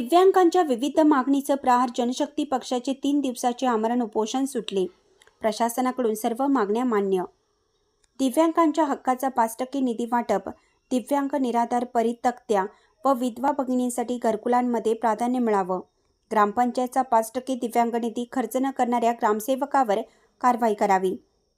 दिव्यांगांच्या विविध मागणीचं प्रहार जनशक्ती पक्षाचे तीन दिवसाचे आमरण उपोषण सुटले. प्रशासनाकडून सर्व मागण्या मान्य. दिव्यांगांच्या हक्काचा पाच टक्के निधी वाटप दिव्यांग निराधार परितक्त्या व विधवा भगिनींसाठी घरकुलांमध्ये प्राधान्य मिळावं. ग्रामपंचायतचा पाच टक्के दिव्यांग निधी खर्च न करणाऱ्या ग्रामसेवकावर कारवाई करावी.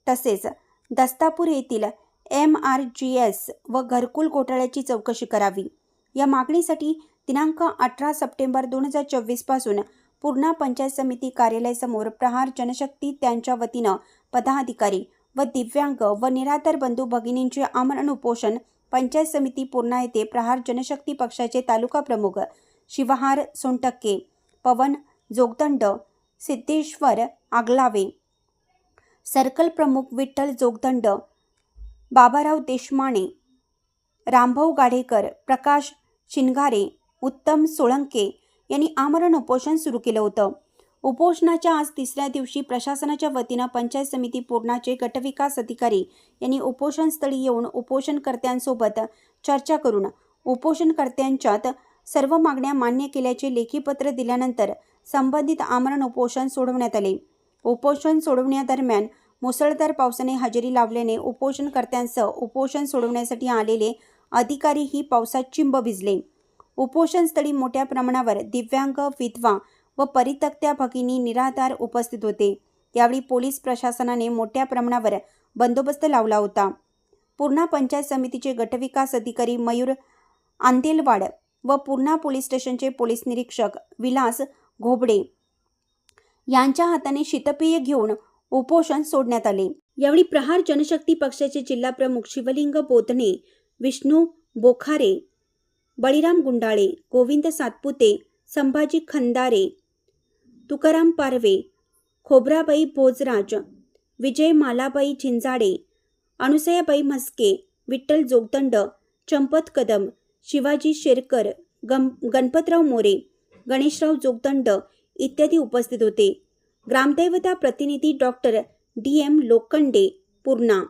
तसेच दस्तापूर येथील एम आर जी एस व घरकुल घोटाळ्याची चौकशी करावी. या मागणीसाठी दिनांक अठरा सप्टेंबर दोन हजार चोवीसपासून पूर्णा पंचायत समिती कार्यालयासमोर प्रहार जनशक्ती त्यांच्या वतीनं पदाधिकारी व दिव्यांग व निराधार बंधू भगिनींचे आमरण उपोषण पंचायत समिती पूर्णा येथे प्रहार जनशक्ती पक्षाचे तालुका प्रमुख शिवहार सोनटक्के पवन जोगदंड सिद्धेश्वर आगलावे सर्कल प्रमुख विठ्ठल जोगदंड बाबाराव देशमाने रामभाऊ गाडेकर प्रकाश शिनगारे उत्तम सोळंके यांनी आमरण उपोषण सुरू केलं होतं. उपोषणाच्या आज तिसऱ्या दिवशी प्रशासनाच्या वतीनं पंचायत समिती पूर्णाचे गटविकास अधिकारी यांनी उपोषणस्थळी येऊन उपोषणकर्त्यांसोबत चर्चा करून उपोषणकर्त्यांच्यात सर्व मागण्या मान्य केल्याचे लेखीपत्र दिल्यानंतर संबंधित आमरण उपोषण सोडवण्यात आले. उपोषण सोडवण्यादरम्यान मुसळधार पावसाने हजेरी लावल्याने उपोषणकर्त्यांसह उपोषण सोडवण्यासाठी आलेले अधिकारीही पावसात चिंब भिजले. उपोषणस्थळी मोठ्या प्रमाणावर दिव्यांग विधवा व परितक्त्या भगिनी निराधार उपस्थित होते. यावेळी पोलीस प्रशासनाने मोठ्या प्रमाणावर बंदोबस्त लावला होता. पूर्णा पंचायत समितीचे गटविकास अधिकारी मयूर आंदेलवाड व पूर्णा पोलीस स्टेशनचे पोलीस निरीक्षक विलास घोबडे यांच्या हाताने शीतपेय घेऊन उपोषण सोडण्यात आले. यावेळी प्रहार जनशक्ती पक्षाचे जिल्हा प्रमुख शिवलिंग बोधणे विष्णू बोखारे बळीराम गुंडाळे गोविंद सातपुते संभाजी खंदारे तुकाराम पारवे खोब्राबाई भोजराज विजय मालाबाई झिंजाडे अनुसयाबाई म्हस्के विठ्ठल जोगदंड चंपत कदम शिवाजी शेरकर गम गणपतराव मोरे गणेशराव जोगदंड इत्यादी उपस्थित होते. ग्रामदैवता प्रतिनिधी doctor D M Lokhande Purna